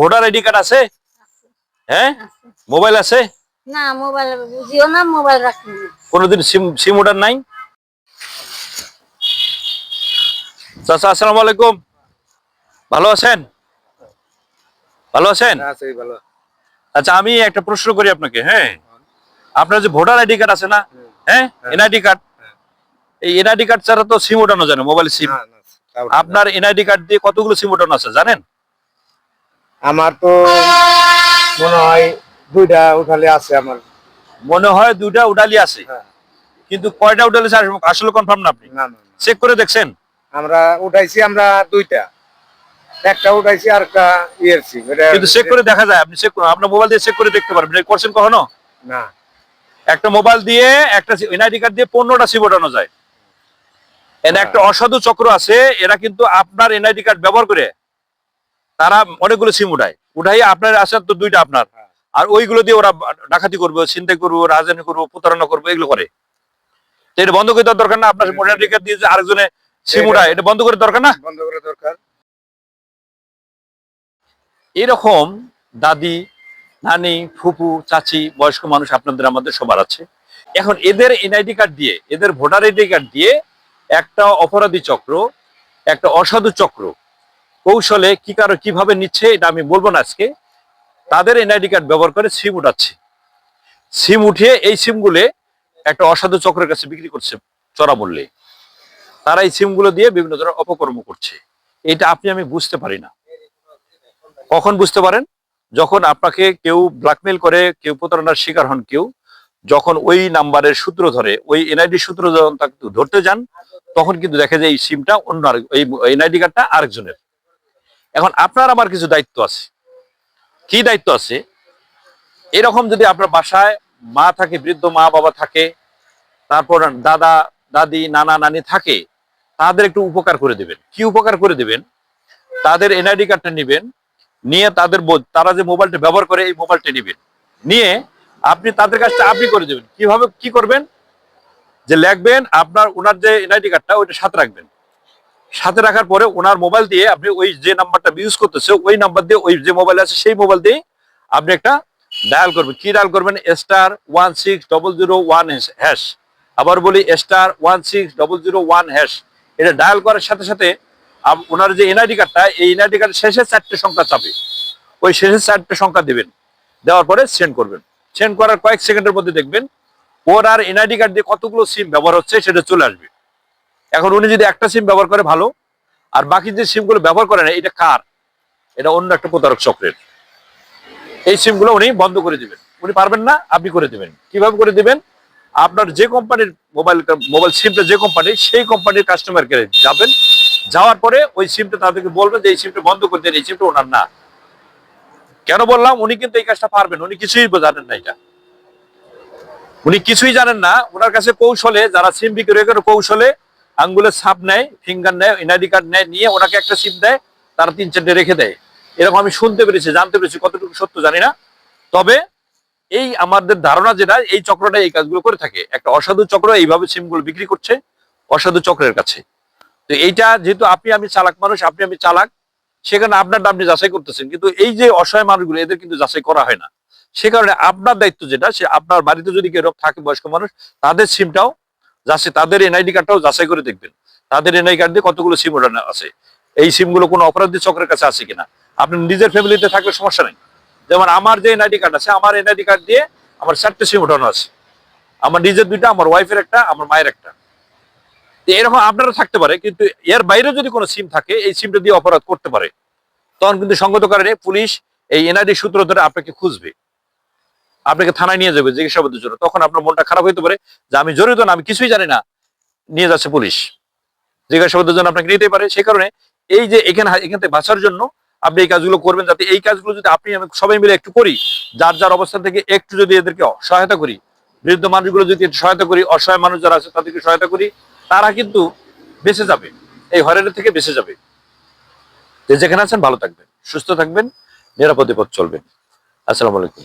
Voter ID card আছে? হ্যাঁ? Mobile আছে? না মোবাইল বুঝিও না মোবাইল রাখি না। কোনোদিন সিম সিম ওঠার নাই? চাচা আসসালামু আলাইকুম। ভালো আছেন? ভালো আছেন? আছে ভালো। আচ্ছা আমি একটা প্রশ্ন করি আপনাকে হ্যাঁ? আপনার যে ভোটার আইডি কার্ড আছে না হ্যাঁ? NID card? এই এনআইডি কার্ড ছাড়া তো সিম ওঠানো যায় না মোবাইল সিম। না, না, তাও আপনার এনআইডি কার্ড দিয়ে কতগুলো সিম ওঠানো আছে জানেন? আমার তো মনে হয় দুইটা উঠালে আছে আমার। মনে হয় দুইটা উঠালি আছে। হ্যাঁ। কিন্তু কয়টা উডালি আসলে কনফার্ম না আপনি। চেক করে দেখছেন? আমরা উঠাইছি আমরা দুইটা। একটা উঠাইছি আর একটা এটা কিন্তু চেক করে দেখা যায়। আপনি চেক আপনার মোবাইল দিয়ে চেক করে দেখতে পারবেন। করছেন কখনো? না। একটা মোবাইল দিয়ে একটা এনআইডি কার্ড দিয়ে পনেরোটা সিম ওঠানো যায়। একটা অসাধু চক্র আছে। এরা কিন্তু আপনার এনআইডি কার্ড ব্যবহার করে তারা অনেকগুলো সিম উঠায়। উঠাই আপনার আসার তো দুইটা আপনার। হ্যাঁ। আর ওইগুলো দিয়ে ওরা ডাকাতি করবে ছিনতাই করব রাজধানী করব প্রতারণা করব এগুলো করে। তো এটা বন্ধ করে দেওয়ার দরকার না আপনার এনআইডি কার্ড দিয়ে আরেকজনে সিম উঠায় এটা বন্ধ করে দরকার না? বন্ধ করা দরকার। এরকম দাদি নানি ফুপু চাচি বয়স্ক মানুষ আপনাদের আমাদের সবার আছে। এখন এদের এনআইডি কার্ড দিয়ে এদের ভোটার আইডি কার্ড দিয়ে একটা অপরাধী চক্র একটা অসাধু চক্র কৌশলে কি কারও কীভাবে নিচ্ছে এটা আমি বলব না আজকে। তাদের এনআইডি কার্ড ব্যবহার করে সিম উঠাচ্ছে। সিম উঠিয়ে এই সিমগুলো একটা অসাধু চক্রের কাছে বিক্রি করছে চড়া মূল্যে। তারা এই সিমগুলো দিয়ে বিভিন্ন ধরনের অপকর্ম করছে। এটা আপনি, আমি বুঝতে পারি না। কখন বুঝতে পারেন? যখন আপনাকে কেউ ব্ল্যাকমেল করে, কেউ প্রতারণার শিকার হন কেউ, যখন ওই নাম্বারের সূত্র ধরে, ওই এনআইডি সূত্র যখন তাকে ধরতে যান, তখন কিন্তু দেখা যায় এই সিমটা অন্য এই এনআইডি কার্ডটা আরেকজনের। এখন আপনার আমার কিছু দায়িত্ব আছে। কি দায়িত্ব আছে? এরকম যদি আপনার বাসায় মা থাকে, বৃদ্ধ মা বাবা থাকে, তারপর দাদা, দাদি, নানা, নানি থাকে, তাদের একটু উপকার করে দেবেন। কি উপকার করে দেবেন? তাদের এনআইডি কার্ডটা নেবেন, নিয়ে তাদের তারা যে মোবাইলটা ব্যবহার করে এই মোবাইলটা নেবেন। নিয়ে আপনি তাদের কাজটা আপনি করে দেবেন। কীভাবে কি করবেন? যে লিখবেন আপনার ওনার যে এনআইডি কার্ডটা ওইটা সাথে রাখবেন। সাথে রাখার পরে ওনার মোবাইল দিয়ে আপনি ওই যে নাম্বারটা ইউজ করতেছে, ওই নাম্বার দিয়ে ওই যে মোবাইল আছে, সেই মোবাইল দিয়ে আপনি একটা ডায়াল করবেন। কি ডায়াল করবেন? Star one six double zero one hash আবার বলি star one six double zero one hash এটা ডায়াল করার সাথে সাথে ওনার যে এনআইডি কার্ডটা এই এনআইডি কার্ডের শেষে চারটে সংখ্যা চাপে। ওই শেষে চারটে সংখ্যা দিবেন। দেওয়ার পরে সেন্ড করবেন। সেন্ড করার কয়েক সেকেন্ডের মধ্যে দেখবেন, ওর আর এনআইডি কার্ড দিয়ে কতগুলো সিম ব্যবহার হচ্ছে, সেটা চলে আসবে। এখন উনি যদি একটা সিম ব্যবহার করে ভালো, আর বাকি যে সিমগুলো ব্যবহার করে না, এটা কার? এটা অন্য একটা প্রতারক চক্রের। এই সিমগুলো উনি বন্ধ করে দিবেন। উনি পারবেন না, আপনি করে দিবেন। কীভাবে করে দিবেন? আপনার যে কোম্পানির মোবাইল মোবাইল সিমটা যে কোম্পানি সেই কোম্পানির কাস্টমার কেয়ারে যাবেন। যাওয়ার পরে ওই সিমটা তাদেরকে বলবেন যে, এই সিমটা বন্ধ করে দেন, এই সিমটা ওনার না। কেন বললাম? উনি কিন্তু এই কাজটা পারবেন। উনি কিছুই জানেন না এটা। উনি কিছুই জানেন না। ওনার কাছে কৌশলে, যারা সিম বিক্রি করে কৌশলে আঙ্গুলের ছাপ নেয় ফিঙ্গার নেয় এনআইডি কার্ড নেয়, নিয়ে ওনাকে একটা সিম দেয়, তারা তিন চারটে রেখে দেয়। এরকম আমি শুনতে পেরেছি, জানতে পেরেছি, কতটুকু সত্য জানি না। তবে এই আমাদের ধারণা যেটা, এই চক্রটা এই কাজগুলো করে থাকে। একটা অসাধু চক্র এইভাবে সিমগুলো বিক্রি করছে, অসাধু চক্রের কাছে। তো এইটা যেহেতু আপনি, আমি চালাক মানুষ, আপনি আমি চালাক, সেখানে আপনার আপনি যাচাই করতেছেন। কিন্তু এই যে অসহায় মানুষগুলো, এদের কিন্তু যাচাই করা হয় না। সে কারণে আপনার দায়িত্ব যেটা, সে আপনার বাড়িতে যদি কেউ থাকে বয়স্ক মানুষ, তাদের সিমটাও যাচ্ছে, তাদের এনআইডি কার্ডটাও যাচাই করে দেখবেন। তাদের এনআই কার্ড দিয়ে কতগুলো সিম ওঠানো আছে। এই সিমগুলো কোনো অপরাধী চক্রের কাছে আছে কিনা? আপনি নিজের ফ্যামিলিতে থাকলে সমস্যা নেই। যেমন আমার যে এনআইডি কার্ড আছে, আমার এনআইডি কার্ড দিয়ে আমার চারটে সিম ওঠানো আছে। আমার নিজের দুইটা, আমার ওয়াইফের একটা, আমার মায়ের একটা। এরকম আপনারা থাকতে পারে, কিন্তু এর বাইরে যদি কোনো সিম থাকে, এই সিমটা দিয়ে অপরাধ করতে পারে। তখন কিন্তু সঙ্গত কারণে পুলিশ এই এনআইডি সূত্র ধরে আপনাকে খুঁজবে। আপনাকে থানায় নিয়ে যাবে জিজ্ঞাসাবাদের জন্য। তখন আপনার মনটা খারাপ হইতে পারে যে আমি জড়িত না, আমি কিছুই জানি না। নিয়ে যাচ্ছে পুলিশ। জিজ্ঞাসাবাদের জন্য আপনাকে নিতে পারে। সেই কারণে এই যে এখানে, এখান থেকে বাঁচার জন্য আপনি এই কাজগুলো করবেন, যাতে এই কাজগুলো যদি আপনি, আমি সবাই মিলে একটু করি, যার যার অবস্থান থেকে একটু যদি এদেরকে সহায়তা করি, বৃদ্ধ মানুষগুলো যদি সহায়তা করি, অসহায় মানুষ যারা আছে তাদেরকে সহায়তা করি, তারা কিন্তু বেঁচে যাবে। এই হয়রানি থেকে বেঁচে যাবে। যে যেখানে আছেন ভালো থাকবেন, সুস্থ থাকবেন, নিরাপদে পথ চলবেন। আসসালামু আলাইকুম।